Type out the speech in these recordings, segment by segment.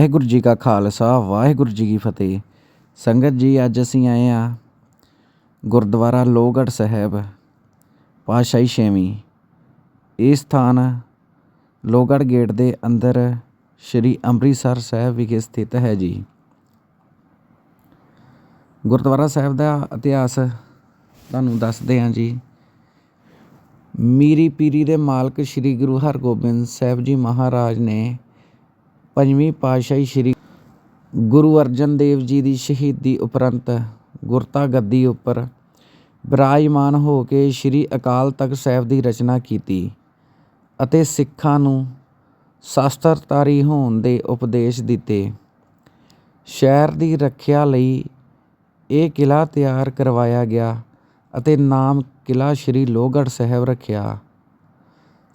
ਵਾਹਿਗੁਰੂ ਜੀ ਕਾ ਖਾਲਸਾ, ਵਾਹਿਗੁਰੂ ਜੀ ਕੀ ਫਤਿਹ। ਸੰਗਤ ਜੀ, ਅੱਜ ਅਸੀਂ ਆਏ ਆ ਗੁਰਦੁਆਰਾ ਲੋਹਗੜ੍ਹ ਸਾਹਿਬ, ਪਾਤਸ਼ਾਹੀ ਛੇਵੀਂ। ਇਹ ਸਥਾਨ ਲੋਹਗੜ੍ਹ ਗੇਟ ਦੇ ਅੰਦਰ ਸ਼੍ਰੀ ਅੰਮ੍ਰਿਤਸਰ ਸਾਹਿਬ ਵਿਖੇ ਸਥਿਤ ਹੈ ਜੀ। ਗੁਰਦੁਆਰਾ ਸਾਹਿਬ ਦਾ ਇਤਿਹਾਸ ਤੁਹਾਨੂੰ ਦੱਸਦੇ ਹਾਂ ਜੀ। ਮੀਰੀ ਪੀਰੀ ਦੇ ਮਾਲਕ ਸ੍ਰੀ ਗੁਰੂ ਹਰਗੋਬਿੰਦ ਸਾਹਿਬ ਜੀ ਮਹਾਰਾਜ ਨੇ ਪੰਜਵੀਂ ਪਾਤਸ਼ਾਹੀ ਸ੍ਰੀ ਗੁਰੂ ਅਰਜਨ ਦੇਵ ਜੀ ਦੀ ਸ਼ਹੀਦੀ ਉਪਰੰਤ ਗੁਰਤਾ ਗੱਦੀ ਉੱਪਰ ਬਿਰਾਜਮਾਨ ਹੋ ਕੇ ਸ੍ਰੀ ਅਕਾਲ ਤਖਤ ਸਾਹਿਬ ਦੀ ਰਚਨਾ ਕੀਤੀ ਅਤੇ ਸਿੱਖਾਂ ਨੂੰ ਸ਼ਾਸਤਰਧਾਰੀ ਹੋਣ ਦੇ ਉਪਦੇਸ਼ ਦਿੱਤੇ। ਸ਼ਹਿਰ ਦੀ ਰੱਖਿਆ ਲਈ ਇਹ ਕਿਲ੍ਹਾ ਤਿਆਰ ਕਰਵਾਇਆ ਗਿਆ ਅਤੇ ਨਾਮ ਕਿਲ੍ਹਾ ਸ੍ਰੀ ਲੋਹਗੜ੍ਹ ਸਾਹਿਬ ਰੱਖਿਆ।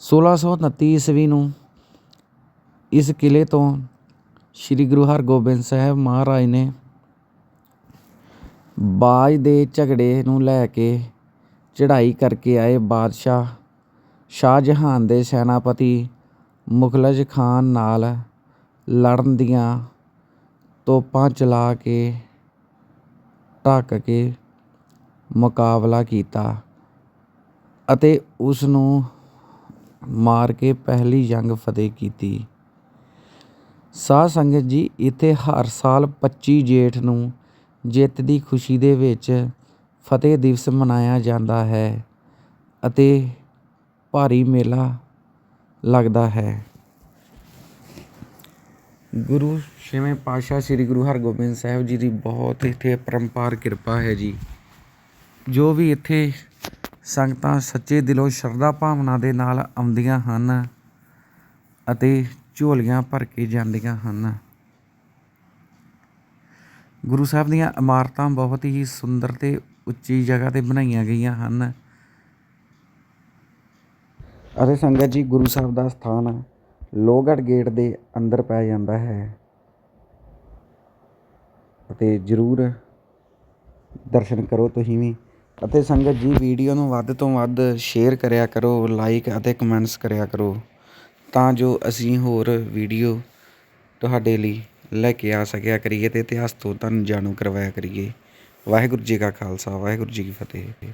1629 ਈਸਵੀ ਨੂੰ ਇਸ ਕਿਲ੍ਹੇ ਤੋਂ ਸ੍ਰੀ ਗੁਰੂ ਹਰਗੋਬਿੰਦ ਸਾਹਿਬ ਮਹਾਰਾਜ ਨੇ ਬਾਜ ਦੇ ਝਗੜੇ ਨੂੰ ਲੈ ਕੇ ਚੜ੍ਹਾਈ ਕਰਕੇ ਆਏ ਬਾਦਸ਼ਾਹ ਸ਼ਾਹਜਹਾਨ ਦੇ ਸੈਨਾਪਤੀ ਮੁਖਲਜ ਖਾਨ ਨਾਲ ਲੜਨ ਦੀਆਂ ਤੋਪਾਂ ਚਲਾ ਕੇ, ਢੱਕ ਕੇ ਮੁਕਾਬਲਾ ਕੀਤਾ ਅਤੇ ਉਸ ਨੂੰ ਮਾਰ ਕੇ ਪਹਿਲੀ ਜੰਗ ਫਤਿਹ ਕੀਤੀ। ਸਾਧ ਸੰਗਤ ਜੀ, ਇੱਥੇ ਹਰ ਸਾਲ 25 ਜੇਠ ਨੂੰ ਜਿੱਤ ਦੀ ਖੁਸ਼ੀ ਦੇ ਵਿੱਚ ਫਤਿਹ ਦਿਵਸ ਮਨਾਇਆ ਜਾਂਦਾ ਹੈ ਅਤੇ ਭਾਰੀ ਮੇਲਾ ਲੱਗਦਾ ਹੈ। ਗੁਰੂ ਛੇਵੇਂ ਪਾਤਸ਼ਾਹ ਸ੍ਰੀ ਗੁਰੂ ਹਰਗੋਬਿੰਦ ਸਾਹਿਬ ਜੀ ਦੀ ਬਹੁਤ ਇੱਥੇ ਪਰੰਪਾਰ ਕਿਰਪਾ ਹੈ ਜੀ। ਜੋ ਵੀ ਇੱਥੇ ਸੰਗਤਾਂ ਸੱਚੇ ਦਿਲੋਂ ਸ਼ਰਧਾ ਭਾਵਨਾ ਦੇ ਨਾਲ ਆਉਂਦੀਆਂ ਹਨ ਅਤੇ ਝੋਲੀਆਂ ਭਰ ਕੇ ਜਾਂਦੀਆਂ ਹਨ। ਗੁਰੂ ਸਾਹਿਬ ਦੀਆਂ ਇਮਾਰਤਾਂ ਬਹੁਤ ਹੀ ਸੁੰਦਰ ਤੇ ਉੱਚੀ ਜਗ੍ਹਾ ਤੇ ਬਣਾਈਆਂ ਗਈਆਂ ਹਨ। ਅਤੇ ਸੰਗਤ ਜੀ, ਗੁਰੂ ਸਾਹਿਬ ਦਾ ਸਥਾਨ ਲੋਹਗੜ੍ਹ ਗੇਟ ਦੇ ਅੰਦਰ ਪੈ ਜਾਂਦਾ ਹੈ ਅਤੇ ਜ਼ਰੂਰ ਦਰਸ਼ਨ ਕਰੋ ਤੁਸੀਂ ਵੀ। ਅਤੇ ਸੰਗਤ ਜੀ, ਵੀਡੀਓ ਨੂੰ ਵੱਧ ਤੋਂ ਵੱਧ ਸ਼ੇਅਰ ਕਰਿਆ ਕਰੋ ਲਾਈਕ ਅਤੇ ਕਮੈਂਟਸ ਕਰਿਆ ਕਰੋ। ਤਾਂ ਜੋ ਅਸੀਂ ਹੋਰ ਵੀਡੀਓ ਤੁਹਾਡੇ ਲਈ ਲੈ ਕੇ ਆ ਸਕਿਆ ਕਰੀਏ ਅਤੇ ਇਤਿਹਾਸ ਤੋਂ ਤੁਹਾਨੂੰ ਜਾਣੂ ਕਰਵਾਇਆ ਕਰੀਏ। ਵਾਹਿਗੁਰੂ ਜੀ ਕਾ ਖਾਲਸਾ, ਵਾਹਿਗੁਰੂ ਜੀ ਕੀ ਫਤਿਹ।